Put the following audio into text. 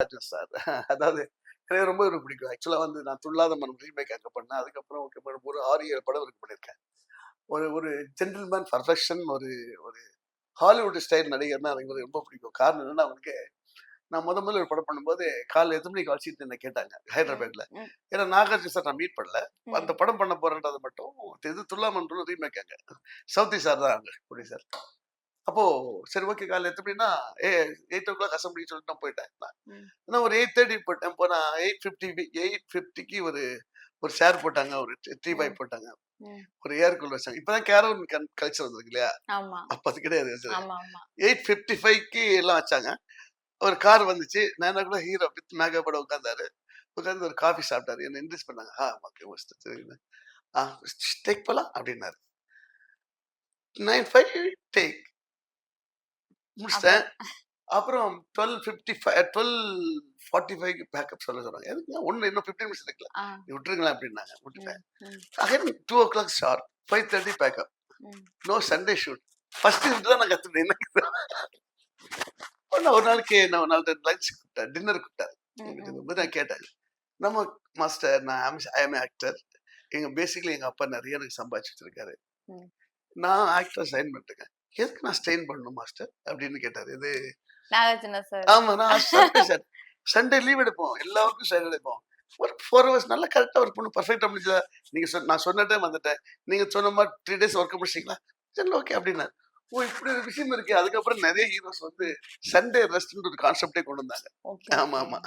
Nagarjuna sir. அதாவது எனக்கு ரொம்ப எனக்கு பிடிக்கும். ஆக்சுவலாக வந்து நான் துள்ளாத மனம் ரீமேக் அங்கே பண்ணேன். அதுக்கப்புறம் ஓகே ஒரு ஆறு ஏழு படம் இருக்கு பண்ணியிருக்கேன். ஒரு ஒரு ஜென்டில்மேன் பர்ஃபெக்ஷன் ஒரு ஒரு ஹாலிவுட் ஸ்டைல் நடிகர்னா எனக்கு ரொம்ப பிடிக்கும். காரணம் என்னன்னா அவனுக்கு நான் முத முதல்ல ஒரு படம் பண்ணும்போது காலைல எத்தனை மணிக்கு வச்சுட்டு என்ன கேட்டாங்க ஹைதராபாத்ல. ஏன்னா நாகார்ஜுன சார் நான் மீட் பண்ணல. அந்த படம் பண்ண போறேன்றது மட்டும் இது துல்லாமன்ற ரீமேக் அங்க சவுத்தி சார் தான் அங்க குடி சார்? அப்போ சரி ஓகே காலைல எத்தனைனா ஏ எயிட் ஓ கிளாக் அசம்பிளி சொல்லிட்டு நான் போயிட்டேன். நான். ஒரு எயிட் தேர்ட்டி போட்டேன் போனா எயிட் ஃபிஃப்டி எயிட் ஃபிஃப்டிக்கு ஒரு ஒரு ஷேர் போட்டாங்க. ஒரு த்ரீ பை. போட்டாங்க. ஒரு ஏர் கூலர் வச்சாங்க. இப்பதான் கேரவன் கல்ச்சர் வந்திருக்கு இல்லையா? ஆமா. அப்ப அது கிடையாது. எயிட் ஃபிஃப்டி ஃபைவ்க்கு எல்லாம் வச்சாங்க. ஒரு கார் வந்துச்சு. நான் கூட ஹீரோ வித் மேக்கப்போட உட்காந்தாரு உட்காந்து ஒரு காஃபி சாப்பிட்டாரு. என்ன இன்ட்ரெஸ்ட் பண்ணாங்க. ஆ ஓகே சரிங்க ஆ டேக் போலாம் அப்படின்னாரு. நைன் ஃபைவ் டேக் முடிச்சிட்டேன். அப்புறம் twelve fifty five twelve forty five pack up சொல்ல சொன்னாங்க. எதுக்கு? ஒன்று இன்னும் ஃபிஃப்டின் மினிட்ஸ் இருக்குல்ல நீ விட்டுருங்களேன் அப்படின்னாங்க. விட்டுட்டேன். Again two o'clock sharp five thirty pack up. No Sunday shoot first shoot தான் நான் கற்றுட்டேன் என்ன ஒரு நாளைக்கு நான் ஒரு நாள் லஞ்ச் கூப்பிட்டேன். டின்னர் மாதிரி நான் கேட்டேன் நம்ம மாஸ்டர் நான் ஐ எம் ஆக்டர் எங்க பேசிக்கலி எங்க அப்பா நிறைய எனக்கு சம்பாதிச்சு வச்சிருக்காரு ம். நான் ஆக்டர் சைன் பண்ணிட்டேன் எதுக்கு நான் ஸ்டெயின் பண்ணணும் மாஸ்டர்? அப்படின்னு கேட்டாரு. இது ஆமா நான் சார். சண்டே லீவ் எடுப்போம். எல்லாருக்கும் சண்டே எடுப்போம். ஒரு ஃபோர் ஹவர்ஸ் நல்லா கரெக்டாக ஒர்க் பண்ணும் பர்ஃபெக்டாக முடிஞ்சதா? நீங்க சொன்ன நான் சொன்ன டைம் வந்துட்டேன். நீங்க சொன்ன மாதிரி த்ரீ டேஸ் ஒர்க் முடிச்சிங்களா சரி ஓகே அப்படின்னா ஓ இப்படி ஒரு விஷயம் இருக்கு. அதுக்கப்புறம் நிறைய ஹீரோஸ் வந்து சண்டே ரெஸ்ட்னு ஒரு கான்செப்டே கொண்டு வந்தாங்க. ஆமா ஆமா.